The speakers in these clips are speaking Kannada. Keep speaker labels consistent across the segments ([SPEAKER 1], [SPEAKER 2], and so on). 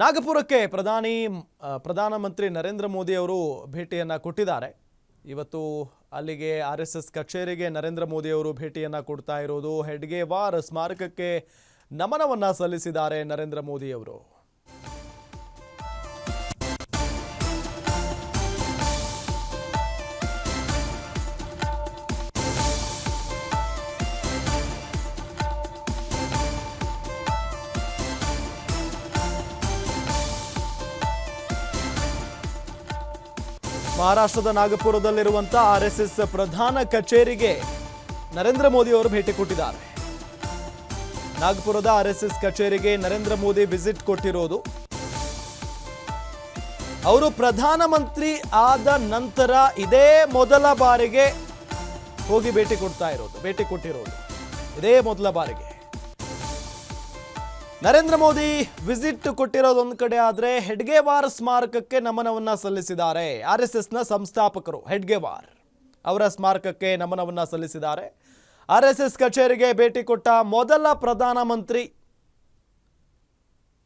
[SPEAKER 1] ನಾಗಪುರಕ್ಕೆ ಪ್ರಧಾನಿ ಪ್ರಧಾನಮಂತ್ರಿ ನರೇಂದ್ರ ಮೋದಿ ಅವರು ಭೇಟಿಯನ್ನು ಕೊಟ್ಟಿದ್ದಾರೆ. ಇವತ್ತು ಅಲ್ಲಿಗೆ ಆರ್ ಎಸ್ ಎಸ್ ಕಚೇರಿಗೆ ನರೇಂದ್ರ ಮೋದಿ ಅವರು ಭೇಟಿಯನ್ನು ಕೊಡ್ತಾ ಇರೋದು. ಹೆಡ್ಗೇವಾರ್ ಸ್ಮಾರಕಕ್ಕೆ ನಮನವನ್ನು ಸಲ್ಲಿಸಿದ್ದಾರೆ ನರೇಂದ್ರ ಮೋದಿ ಅವರು. ಮಹಾರಾಷ್ಟ್ರದ ನಾಗಪುರದಲ್ಲಿರುವಂತಹ ಆರ್ ಎಸ್ ಎಸ್ ಪ್ರಧಾನ ಕಚೇರಿಗೆ ನರೇಂದ್ರ ಮೋದಿ ಅವರು ಭೇಟಿ ಕೊಟ್ಟಿದ್ದಾರೆ. ನಾಗಪುರದ ಆರ್ ಎಸ್ ಎಸ್ ಕಚೇರಿಗೆ ನರೇಂದ್ರ ಮೋದಿ ವಿಸಿಟ್ ಕೊಟ್ಟಿರೋದು. ಅವರು ಪ್ರಧಾನಮಂತ್ರಿ ಆದ ನಂತರ ಇದೇ ಮೊದಲ ಬಾರಿಗೆ ಹೋಗಿ ಭೇಟಿ ಕೊಡ್ತಾ ಇರೋದು, ಭೇಟಿ ಕೊಟ್ಟಿರೋದು. ಇದೇ ಮೊದಲ ಬಾರಿಗೆ. ನರೇಂದ್ರ ಮೋದಿ ವಿಸಿಟ್ ಕೊಟ್ಟಿರೋದು ಒಂದು ಕಡೆ ಆದರೆ ಹೆಡ್ಗೆವಾರ್ ಸ್ಮಾರಕಕ್ಕೆ ನಮನವನ್ನ ಸಲ್ಲಿಸಿದ್ದಾರೆ. ಆರ್ ಎಸ್ ಎಸ್ನ ಸಂಸ್ಥಾಪಕರು ಹೆಡ್ಗೆವಾರ್ ಅವರ ಸ್ಮಾರಕಕ್ಕೆ ನಮನವನ್ನ ಸಲ್ಲಿಸಿದ್ದಾರೆ. ಆರ್ ಎಸ್ ಎಸ್ ಕಚೇರಿಗೆ ಭೇಟಿ ಕೊಟ್ಟ ಮೊದಲ ಪ್ರಧಾನಮಂತ್ರಿ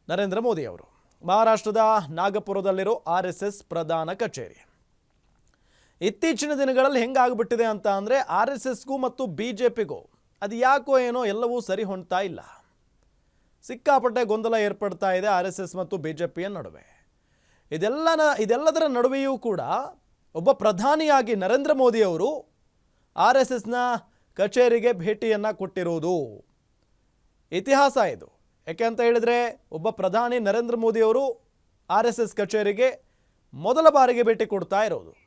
[SPEAKER 1] ನರೇಂದ್ರ ಮೋದಿ ಅವರು. ಮಹಾರಾಷ್ಟ್ರದ ನಾಗಪುರದಲ್ಲಿರೋ ಆರ್ ಎಸ್ ಎಸ್ ಪ್ರಧಾನ ಕಚೇರಿ. ಇತ್ತೀಚಿನ ದಿನಗಳಲ್ಲಿ ಹೆಂಗಾಗ್ಬಿಟ್ಟಿದೆ ಅಂತ ಅಂದರೆ ಆರ್ ಎಸ್ ಎಸ್ಗೂ ಮತ್ತು ಬಿ ಜೆ ಪಿಗೂ ಅದು ಯಾಕೋ ಏನೋ ಎಲ್ಲವೂ ಸರಿ ಹೊಣ್ತಾ ಇಲ್ಲ. ಸಿಕ್ಕಾಪಟ್ಟೆ ಗೊಂದಲ ಏರ್ಪಡ್ತಾ ಇದೆ ಆರ್ ಎಸ್ ಎಸ್ ಮತ್ತು ಬಿ ಜೆ ಪಿಯ ನಡುವೆ. ಇದೆಲ್ಲನ, ಇದೆಲ್ಲದರ ನಡುವೆಯೂ ಕೂಡ ಒಬ್ಬ ಪ್ರಧಾನಿಯಾಗಿ ನರೇಂದ್ರ ಮೋದಿಯವರು ಆರ್ ಎಸ್ ಎಸ್ನ ಕಚೇರಿಗೆ ಭೇಟಿಯನ್ನು ಕೊಟ್ಟಿರುವುದು. ಇತಿಹಾಸ ಇದು. ಯಾಕೆ ಅಂತ ಹೇಳಿದರೆ ಒಬ್ಬ ಪ್ರಧಾನಿ ನರೇಂದ್ರ ಮೋದಿಯವರು ಆರ್ ಎಸ್ ಎಸ್ ಕಚೇರಿಗೆ ಮೊದಲ ಬಾರಿಗೆ ಭೇಟಿ ಕೊಡ್ತಾ ಇರೋದು.